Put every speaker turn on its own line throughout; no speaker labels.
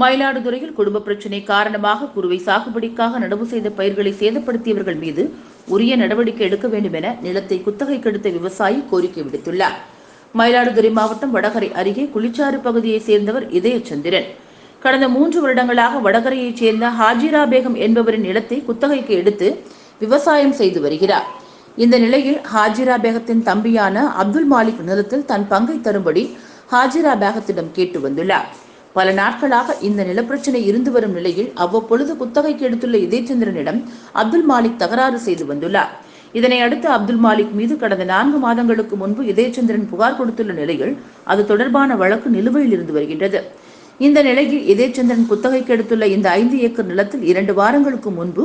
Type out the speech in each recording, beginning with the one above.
மயிலாடுதுறையில் குடும்ப பிரச்சினை காரணமாக குறுவை சாகுபடிக்காக நடவு செய்த பயிர்களை சேதப்படுத்தியவர்கள் மீது உரிய நடவடிக்கை எடுக்க வேண்டும் என நிலத்தை குத்தகைக்கு எடுத்த விவசாயி கோரிக்கை விடுத்துள்ளார். மயிலாடுதுறை மாவட்டம் வடகரை அருகே குளிச்சாறு பகுதியைச் சேர்ந்தவர் இதயச்சந்திரன். கடந்த மூன்று வருடங்களாக வடகரையைச் சேர்ந்த ஹாஜிரா பேகம் என்பவரின் நிலத்தை குத்தகைக்கு எடுத்து விவசாயம் செய்து வருகிறார். இந்த நிலையில் ஹாஜிரா பேகத்தின் தம்பியான அப்துல் மாலிக் நிலத்தில் தன் பங்கை தரும்படி ஹாஜிரா பேகத்திடம் கேட்டு வந்துள்ளார். பல நாட்களாக இந்த நிலப்பிரச்சனை இருந்து வரும் நிலையில் அவ்வப்பொழுது குத்தகைக்கு எடுத்துள்ள இதயச்சந்திரனிடம் அப்துல் மாலிக் தகராறு செய்து வந்துள்ளார். இதனை அடுத்து அப்துல் மாலிக் மீது கடந்த நான்கு மாதங்களுக்கு முன்பு இதயச்சந்திரன் புகார் கொடுத்துள்ள நிலையில் அது தொடர்பான வழக்கு நிலுவையில் இருந்து வருகின்றது. இந்த நிலையில் இதயச்சந்திரன் குத்தகைக்கு எடுத்துள்ள இந்த ஐந்து ஏக்கர் நிலத்தில் இரண்டு வாரங்களுக்கு முன்பு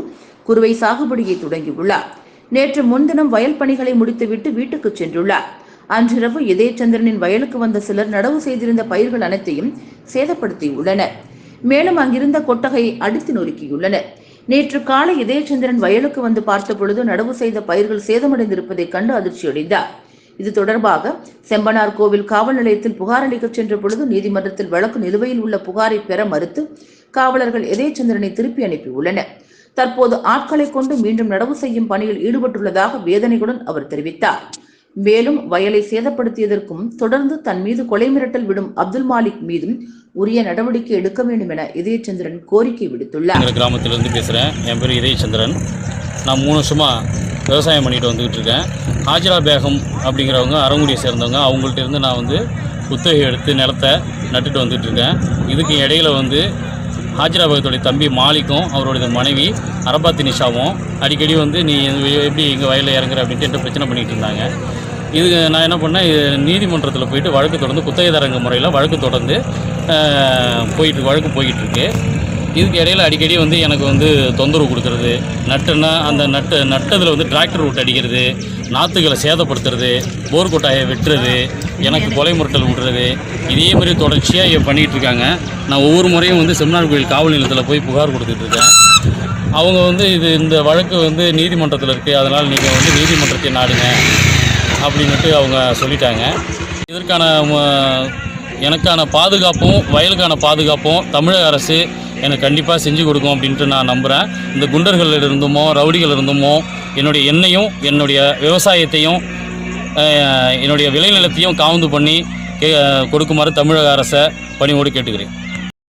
குறுவை சாகுபடியை தொடங்கியுள்ளார். நேற்று முன்தினம் வயல் பணிகளை முடித்துவிட்டு வீட்டுக்கு சென்றுள்ளார். அன்றிரவு இதயச்சந்திரனின் வயலுக்கு வந்த சிலர் நடவு செய்திருந்த பயிர்கள் அனைத்தையும் சேதப்படுத்தியுள்ளனர். மேலும் அங்கிருந்த கொட்டகையை அடித்து நொறுக்கியுள்ளனர். நேற்று காலை இதயச்சந்திரன் வயலுக்கு வந்து பார்த்தபொழுது நடவு செய்த பயிர்கள் சேதமடைந்திருப்பதைக் கண்டு அதிர்ச்சியடைந்தார். இது தொடர்பாக செம்பனார் கோவில் காவல் நிலையத்தில் புகார் அளிக்கச் சென்ற பொழுது நீதிமன்றத்தில் வழக்கு நிலுவையில் உள்ள புகாரை பெற மறுத்து காவலர்கள் இதயச்சந்திரனை திருப்பி அனுப்பியுள்ளனர். தற்போது ஆட்களை கொண்டு மீண்டும் நடவு செய்யும் பணியில் ஈடுபட்டுள்ளதாக வேதனையுடன் அவர் தெரிவித்தார். மேலும் வயலை சேதப்படுத்தியதற்கும் தொடர்ந்து தன் மீது கொலை மிரட்டல் விடும் அப்துல் மாலிக் மீதும் உரிய நடவடிக்கை எடுக்க வேண்டும் என இதயச்சந்திரன் கோரிக்கை விடுத்துள்ளார்.
கிராமத்திலிருந்து பேசுகிறேன் என் பேர் இதயச்சந்திரன். நான் மூணு வருஷமாக விவசாயம் பண்ணிட்டு வந்துக்கிட்டு இருக்கேன். ஹாஜிரா பேகம் அப்படிங்கிறவங்க அரங்குடியை சேர்ந்தவங்க அவங்கள்ட்ட இருந்து நான் வந்து குத்தகை எடுத்து நிலத்தை நட்டுட்டு வந்துட்டு இருக்கேன். இதுக்கு இடையில வந்து ஹாஜிரா பேகத்துடைய தம்பி மாலிக்கும் அவருடைய மனைவி அரபாத்தி நிஷாவும் அடிக்கடி வந்து நீ எப்படி எங்கள் வயலில் இறங்குற? அப்படின்ட்டு என்கிட்ட பிரச்சனை பண்ணிகிட்டு இருந்தாங்க. இது நான் என்ன பண்ணேன் நீதிமன்றத்தில் போயிட்டு வழக்கு தொடர்ந்து குத்தகைதாரங்க முறையில் வழக்கு தொடர்ந்து போயிட்டு வழக்கு போய்கிட்டுருக்கு இதுக்கு இடையில அடிக்கடி வந்து எனக்கு வந்து தொந்தரவு கொடுக்கறது நட்டுன்னா அந்த நட்டு நட்டதில் வந்து டிராக்டர் விட்டு அடிக்கிறது நாற்றுகளை சேதப்படுத்துறது போர் கொட்டாயை வெட்டுறது எனக்கு கொலை முரட்டல் விடுறது இதே மாதிரி தொடர்ச்சியாக பண்ணிகிட்டு இருக்காங்க. நான் ஒவ்வொரு முறையும் வந்து செமினார் கோயில் காவல் நிலையத்தில் போய் புகார் கொடுத்துட்ருக்கேன் அவங்க வந்து இது இந்த வழக்கு வந்து நீதிமன்றத்தில் இருக்குது அதனால் நீங்கள் வந்து நீதிமன்றத்தை நாடுங்க. அப்படின்ட்டு அவங்க சொல்லிட்டாங்க. இதற்கான எனக்கான பாதுகாப்பும் வயலுக்கான பாதுகாப்பும் தமிழக அரசு எனக்கு கண்டிப்பாக செஞ்சு கொடுக்கும் அப்படின்ட்டு நான் நம்புகிறேன் இந்த குண்டர்கள் இருந்துமோ ரவுடிகள் இருந்துமோ என்னுடைய எண்ணையும் என்னுடைய விவசாயத்தையும் என்னுடைய விளைநிலத்தையும் காவுந்து பண்ணி கொடுக்குமாறு தமிழக அரசை பணிவோடு கேட்டுக்கிறேன்.